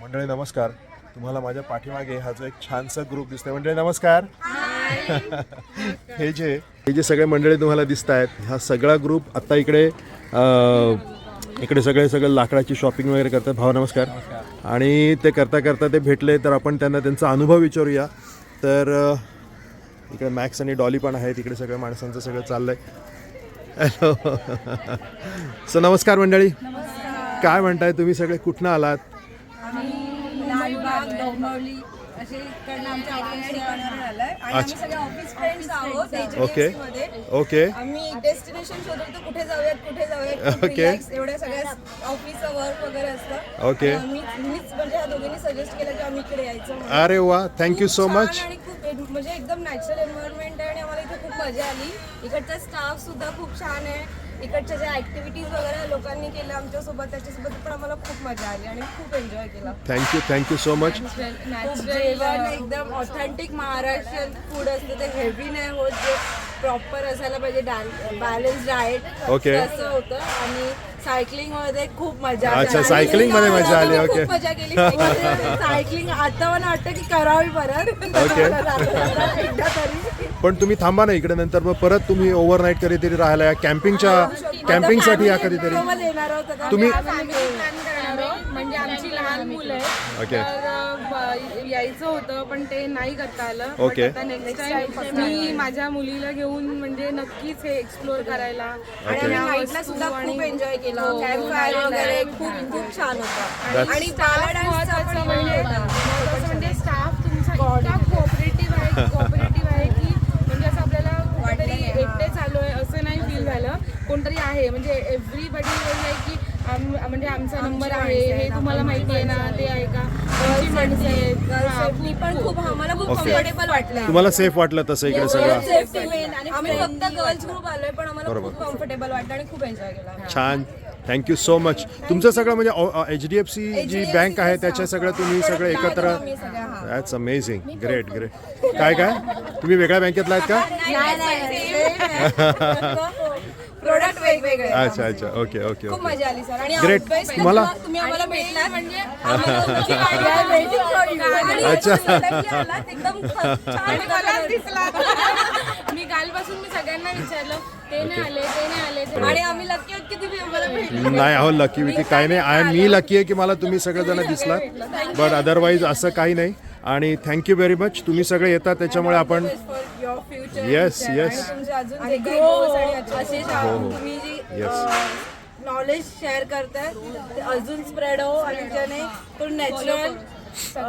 मंडळी नमस्कार. तुम्हाला माझ्या पाठीमागे हा जो एक छानसा ग्रुप दिसतोय. मंडळी नमस्कार. हे जे हे जे सगळे मंडळी तुम्हाला दिसत आहेत हा सगळा ग्रुप आता इकडे अं, इकडे सगळे सगळे लाकडाची शॉपिंग वगैरे करतात. भाव नमस्कार. आणि ते करता करता ते भेटले तर आपण त्यांना त्यांचा अनुभव विचारूया. तर इकडे मॅक्स आणि डॉली पण आहेत. इकडे सगळ्या माणसांचं सगळं चाललंय. हॅलो सो नमस्कार मंडळी. काय म्हणताय तुम्ही सगळे? कुठनं आलात? आम्ही लालबाग डोंबिवली असे इकडनं आमच्या ऑफिस आलाय. आणि आम्ही सगळे ऑफिस फ्रेंड्स आहोत ओके HDFC मध्ये. ओके. आम्ही डेस्टिनेशन शोधत होतो कुठे जाऊयात कुठे जाऊयात खूप Okay. relax, एवढ्या सगळ्या ऑफिसचं वर्क वगैरे असतं. Okay. तर मीच म्हणजे ह्या दोघींनी सजेस्ट केलं की आम्ही इकडे यायचं म्हणून. अरे वा. थँक्यू खूप सो छान मच आणि खूप एक- म्हणजे एकदम नॅचरल एन्व्हायरमेंट आहे आणि आम्हाला इथे खूप मजा आली. इकडचा स्टाफ सुद्धा खूप छान आहे. इकडच्या ज्या ऍक्टिव्हिटीज वगैरे लोकांनी केल्या आमच्यासोबत त्याच्यासोबत पण आम्हाला खूप मजा आली आणि खूप एन्जॉय केला. थँक्यू थँक्यू सो मच खूप जेवण एकदम ऑथेंटिक महाराष्ट्रीयन फूड असतं ते हेवी नाही होत जे प्रॉपर असायला पाहिजे. Balance diet Okay. असं होतं. आणि सायकलिंगमध्ये खूप मजा अच्छा, cycling मध्ये मजा आली. खूप मजा केली. सायकलिंग आता मला वाटतं की करावी परत. एकदा तरी. पण तुम्ही थांबा ना इकडे नंतर मग परत तुम्ही ओव्हरनाईट कधीतरी राहायला या. कॅम्पिंगच्या कॅम्पिंगसाठी या कधीतरी. सोबत येणार आहोत आता. तुम्ही आहोत. म्हणजे आमची लहान मुलं ओके तर यायचं होतं पण ते नाही करता आलं. ओके. आता नेक्स्ट टाइम मी माझ्या मुलीला घेऊन म्हणजे नक्कीच हे एक्सप्लोर करायला आणि Okay. आम्ही या नाईटला वस्तू सुद्धा आणि- खूप एन्जॉय केलं. हो, कॅम्प फायर वगैरे खूप खूप छान होतं. That's- आणि बाला डान्सचा पण महत्वाचं event म्हणजे. महत्वाचं म्हणजे स्टाफ तुमचा इतका कोऑपरेटिव्ह आहे कोऑपरेटिव्ह आहे की म्हणजे असं आपल्याला कुठेतरी एकटे चालू आहे असं नाही फील झालं कोणतरी आहे म्हणजे एव्हरीबडी आहे की आम- म्हणजे आमचा नंबर आहे हे तुम्हाला माहिती आहे ना ते आहे का आमची माणसं आहेत. Girls हा, safety पण खूप आम्हाला खूप Okay. कम्फर्टेबल वाटलं. तुम्हाला सेफ वाटलं तसं इकडे सगळं? आम्ही फक्त गर्ल्स ग्रुप आलोय पण आम्हाला खूप कम्फर्टेबल वाटलं आणि खूप एन्जॉय केला छान. थँक्यू सो मच तुमचं सगळं म्हणजे H D F C G bank आहे त्याच्या सगळं तुम्ही सगळं एकत्र. दॅट्स अमेझिंग ग्रेट ग्रेट काय काय? तुम्ही वेगळ्या बँकेतला आहेत का? नाही नाही प्रोडक्ट वेगवेगळे. अच्छा अच्छा. ओके ओके खूप ओके मजा आली सर आणि Great. best तुम्हाला- तुम्हा- तुम्ही आम्हाला भेटला म्हणजे अच्छा. एकदम छान आणि मलाच दिसला. मी कालपासून मी सगळ्यांना विचारलं ते नाही आले ते नाही आले ते आणि आम्ही लकी आहोत की तुम्ही आम्हाला भेटले. नाही अहो लकी विकी काय नाही आय मी लकी आहे की मला तुम्ही सगळेजण दिसलात. बट अदरवाईज असं काही नाही. आणि थँक्यू व्हेरी मच तुम्ही सगळे येतात त्याच्यामुळे आपण तुम्ही जी Yes. नॉलेज शेअर करताय ते अजून स्प्रेड हो आणि ज्याने तो नॅचरल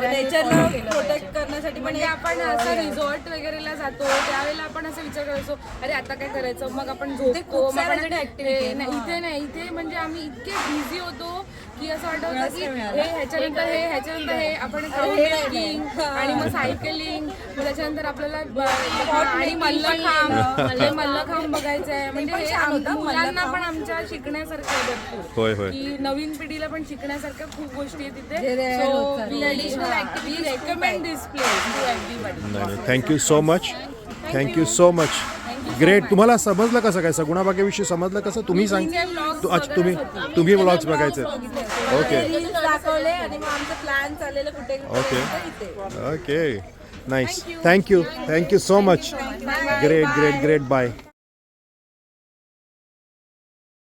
नेचरला प्रोटेक्ट करण्यासाठी पण म्हणजे आपण असं रिसॉर्ट वगैरेला जातो त्यावेळेला आपण असं विचार करायचो अरे आता काय करायचं? मग आपण झोपतो हे- इथे नाही इथे म्हणजे आम्ही इतके बिझी होतो की असं वाटत होतं की. हे ह्याच्यानंतर हे ह्याच्यानंतर हे आपण. आणि मग सायकलिंग मग त्याच्यानंतर आपल्याला आणि मल्लखांब हे मल्लखांब बघायचं आहे. म्हणजे हे छान आम- होतं, मुलांना. पण आमच्या शिकण्यासारखं आहे भरपूर. होय होय. की नवीन पिढीला पण शिकण्यासारख्या खूप गोष्टी आहेत तिथे. rare सो होतं. We additional activity recommend this place to everybody. नाही नाही. Thank you so much thank you so much great तुम्हाला समजलं कसं काय? सगुणाबागेविषयी समजलं कसं? तुम्ही सांग. तू अच्छा तुम्ही तुम्ही व्लॉग्स बघायचे. ओके रील्स दाखवले आणि मग आमचं प्लॅन चाललेलं कुठे Okay. इथे. Okay nice thank you thank you so much great great great bye